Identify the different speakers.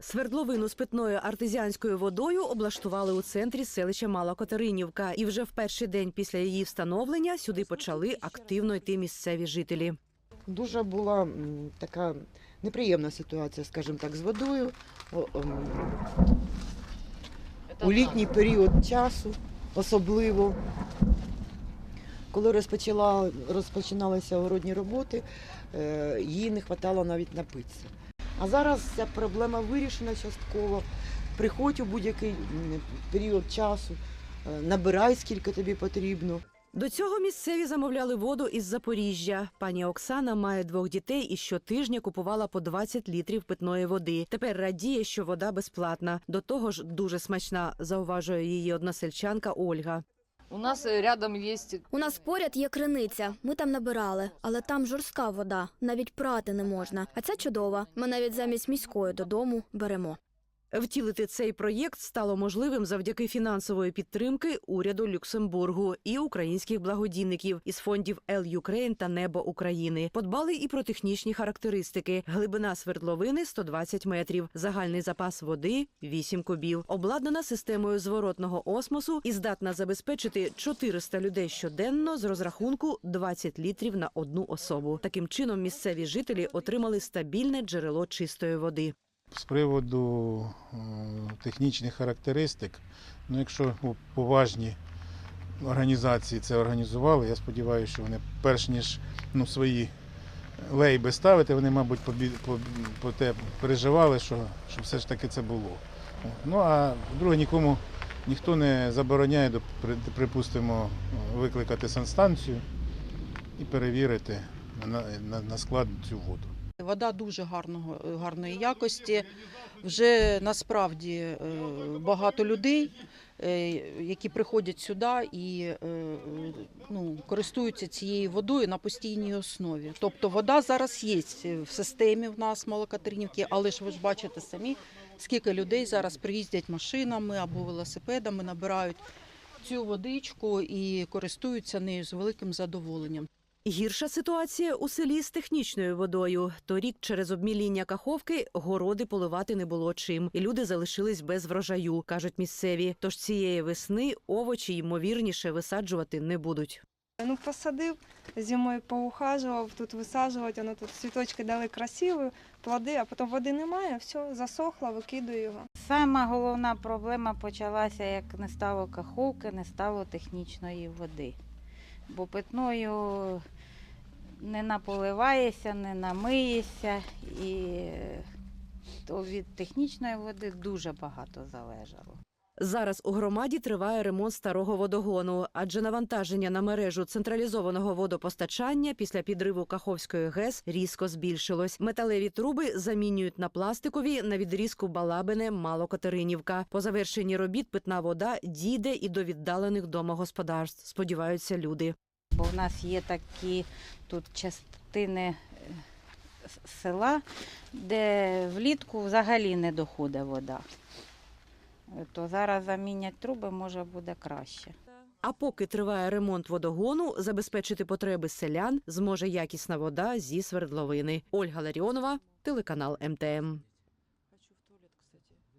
Speaker 1: Свердловину з питною артезіанською водою облаштували у центрі селища Мала Катеринівка, і вже в перший день після її встановлення сюди почали активно йти місцеві жителі.
Speaker 2: Дуже була така неприємна ситуація, скажімо так, з водою. Ем, У літній період часу, особливо, коли розпочала, розпочиналися городні роботи, е, їй не вистачало навіть напитися. А зараз ця проблема вирішена частково. Приходь у будь-який період часу, е, набирай скільки тобі потрібно.
Speaker 1: До цього місцеві замовляли воду із Запоріжжя. Пані Оксана має двох дітей і щотижня купувала по 20 літрів питної води. Тепер радіє, що вода безплатна. До того ж, дуже смачна, зауважує її односельчанка Ольга.
Speaker 3: У нас э, рядом є...
Speaker 4: У нас поряд є криниця. Ми там набирали, але там жорстка вода, навіть прати не можна. А ця чудова. Ми навіть замість міської додому беремо.
Speaker 1: Втілити цей проєкт стало можливим завдяки фінансової підтримки уряду Люксембургу і українських благодійників із фондів «Ел Юкрейн» та Небо України. Подбали і про технічні характеристики: глибина свердловини 120 метрів, загальний запас води 8 кубів. Обладнана системою зворотного осмосу і здатна забезпечити 400 людей щоденно з розрахунку 20 літрів на одну особу. Таким чином місцеві жителі отримали стабільне джерело чистої води.
Speaker 5: З приводу е, технічних характеристик, ну якщо у поважні організації це організували, я сподіваюся, що вони перш ніж ну, свої лейби ставити, вони, мабуть, по, те переживали, що, що все ж таки це було. Ну а друге, нікому ніхто не забороняє, припустимо, викликати санстанцію і перевірити на, на склад цю воду.
Speaker 6: Вода дуже гарного, гарної якості. Вже насправді е, багато людей, е, які приходять сюди і е, ну, користуються цією водою на постійній основі. Тобто вода зараз є в системі в нас Малокатеринівки, але ж ви ж бачите самі, скільки людей зараз приїздять машинами або велосипедами, набирають цю водичку і користуються нею з великим задоволенням.
Speaker 1: Гірша ситуація у селі з технічною водою. Торік через обміління каховки городи поливати не було чим, і люди залишились без врожаю, кажуть місцеві. Тож цієї весни овочі ймовірніше висаджувати не будуть.
Speaker 7: Ну, посадив, зимою поухажував, тут висаджувати, воно тут цвіточки дали красиві, плоди, а потім води немає, все, засохло, викидаю його.
Speaker 8: Сама головна проблема почалася, як не стало каховки, не стало технічної води. Бо питною не наполиваєшся, не намиєшся, і то від технічної води дуже багато залежало.
Speaker 1: Зараз у громаді триває ремонт старого водогону, адже навантаження на мережу централізованого водопостачання після підриву Каховської ГЕС різко збільшилось. Металеві труби замінюють на пластикові на відрізку Балабине Малокатеринівка. По завершенні робіт питна вода дійде і до віддалених домогосподарств. Сподіваються люди.
Speaker 8: Бо в нас є такі тут частини е, села, де влітку взагалі не доходить вода. То зараз замінять труби, може буде краще.
Speaker 1: А поки триває ремонт водогону, забезпечити потреби селян зможе якісна вода зі свердловини. Ольга Ларіонова, телеканал МТМ.